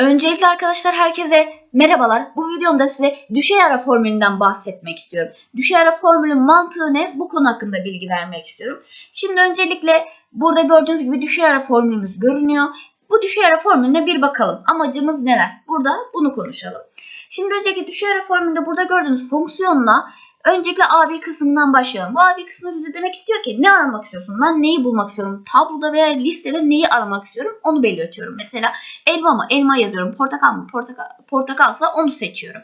Öncelikle arkadaşlar herkese merhabalar. Bu videomda size düşey ara formülünden bahsetmek istiyorum. Düşey ara formülün mantığı ne? Bu konu hakkında bilgi vermek istiyorum. Şimdi öncelikle burada gördüğünüz gibi düşey ara formülümüz görünüyor. Bu düşey ara formülüne bir bakalım. Amacımız neler? Burada bunu konuşalım. Şimdi önceki düşey ara formülünde burada gördüğünüz fonksiyonla Öncelikle A1 kısmından başlayalım. Bu A1 kısmı bize demek istiyor ki ne aramak istiyorsun? Ben neyi bulmak istiyorum? Tabloda veya listede neyi aramak istiyorum? Onu belirtiyorum. Mesela elma mı? Elma yazıyorum. Portakal mı? Portakal, portakalsa onu seçiyorum.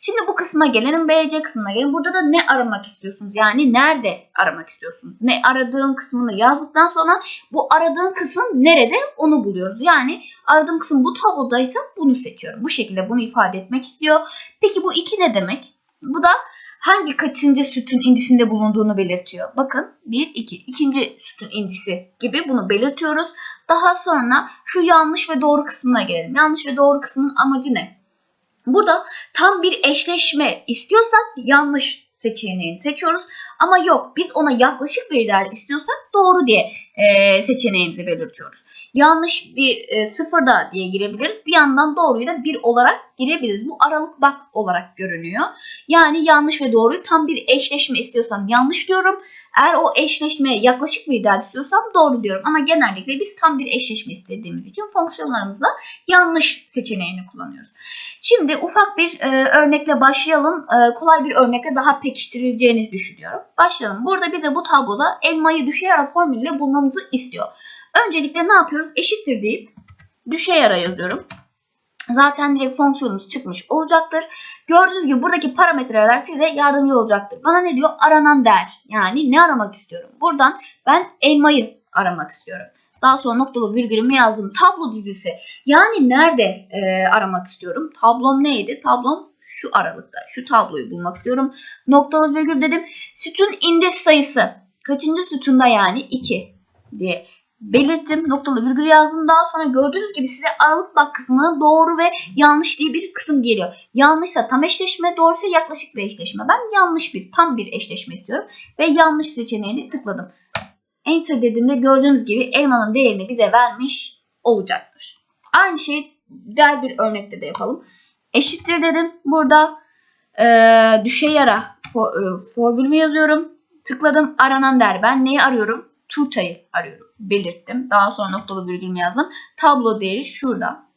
Şimdi bu kısma gelelim. BC kısmına gelelim. Burada da ne aramak istiyorsunuz? Yani nerede aramak istiyorsunuz? Ne aradığım kısmını yazdıktan sonra bu aradığın kısım nerede? Onu buluyoruz. Yani aradığım kısım bu tablodaysa bunu seçiyorum. Bu şekilde bunu ifade etmek istiyor. Peki bu iki ne demek? Bu da hangi kaçıncı sütun indisinde bulunduğunu belirtiyor. Bakın 1, 2, ikinci sütun indisi gibi bunu belirtiyoruz. Daha sonra şu yanlış ve doğru kısmına gelelim. Yanlış ve doğru kısmın amacı ne? Burada tam bir eşleşme istiyorsak yanlış seçeneğini seçiyoruz. Ama yok biz ona yaklaşık değer istiyorsak doğru diye e, seçeneğimizi belirtiyoruz. Yanlış bir e, sıfırda diye girebiliriz. Bir yandan doğruyu da bir olarak girebiliriz. Bu aralık bak olarak görünüyor. Yani yanlış ve doğruyu tam bir eşleşme istiyorsam yanlış diyorum. Eğer o eşleşmeye yaklaşık bir değer istiyorsam doğru diyorum. Ama genellikle biz tam bir eşleşme istediğimiz için fonksiyonlarımızda yanlış seçeneğini kullanıyoruz. Şimdi ufak bir e, örnekle başlayalım. E, kolay bir örnekle daha pekiştirileceğini düşünüyorum. Başlayalım. Burada bir de bu tabloda elmayı düşey ara formülüyle bulmamızı istiyor. Öncelikle ne yapıyoruz? Eşittir deyip düşey ara yazıyorum. Zaten direkt fonksiyonumuz çıkmış olacaktır. Gördüğünüz gibi buradaki parametreler size yardımcı olacaktır. Bana ne diyor? Aranan değer. Yani ne aramak istiyorum? Buradan ben elmayı aramak istiyorum. Daha sonra noktalı virgülümü yazdım. Tablo dizisi. Yani nerede e, aramak istiyorum? Tablom neydi? Tablom şu aralıkta. Şu tabloyu bulmak istiyorum. Noktalı virgül dedim. Sütun indeks sayısı. Kaçıncı sütunda yani? 2 diye belirttim. Noktalı virgül yazdım. Daha sonra gördüğünüz gibi size aralık bak kısmına doğru ve yanlış diye bir kısım geliyor. Yanlışsa tam eşleşme, doğruysa yaklaşık bir eşleşme. Ben yanlış bir, tam bir eşleşme istiyorum. Ve yanlış seçeneğini tıkladım. Enter dediğimde gördüğünüz gibi elmanın değerini bize vermiş olacaktır. Aynı şeyi diğer bir örnekte de yapalım. Eşittir dedim. Burada e, düşey ara for, e, formülümü yazıyorum. Tıkladım. Aranan değer. Ben neyi arıyorum? Tuğçayı arıyorum. Belirttim. Daha sonra noktalı virgülümü yazdım. Tablo değeri şurada.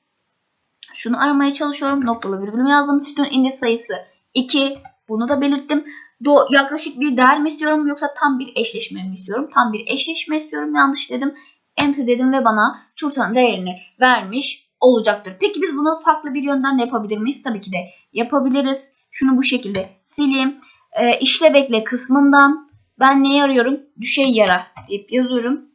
Şunu aramaya çalışıyorum. Noktalı virgülümü yazdım. Sütun indeks sayısı 2. Bunu da belirttim. Do yaklaşık bir değer mi istiyorum yoksa tam bir eşleşme mi istiyorum? Tam bir eşleşme istiyorum. Yanlış dedim. Enter dedim ve bana turtanın değerini vermiş olacaktır. Peki biz bunu farklı bir yönden de yapabilir miyiz? Tabii ki de yapabiliriz. Şunu bu şekilde sileyim. E, işle bekle kısmından ben neyi arıyorum? Düşey yara deyip yazıyorum.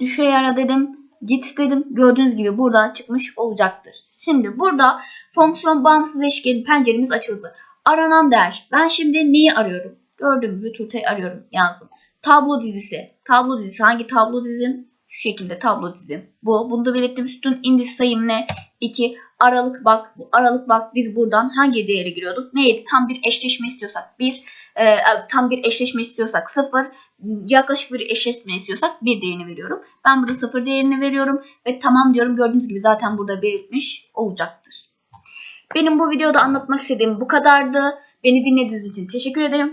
Düşey yara dedim. Git dedim. Gördüğünüz gibi burada çıkmış olacaktır. Şimdi burada fonksiyon bağımsız eşkeğin penceremiz açıldı. Aranan değer. Ben şimdi neyi arıyorum? Gördüğüm gibi tuğtayı arıyorum. Yazdım. Tablo dizisi. Tablo dizisi. Hangi tablo dizim? Şu şekilde tablo dizim. Bu. Bunu da belirttim. Sütun indeks sayım ne? 2. Aralık bak. Bu aralık bak biz buradan hangi değere giriyorduk? Neydi? Tam bir eşleşme istiyorsak 1. E, tam bir eşleşme istiyorsak 0. Yaklaşık bir eşleşme istiyorsak 1 değerini veriyorum. Ben burada 0 değerini veriyorum. Ve tamam diyorum. Gördüğünüz gibi zaten burada belirtmiş olacaktır. Benim bu videoda anlatmak istediğim bu kadardı. Beni dinlediğiniz için teşekkür ederim.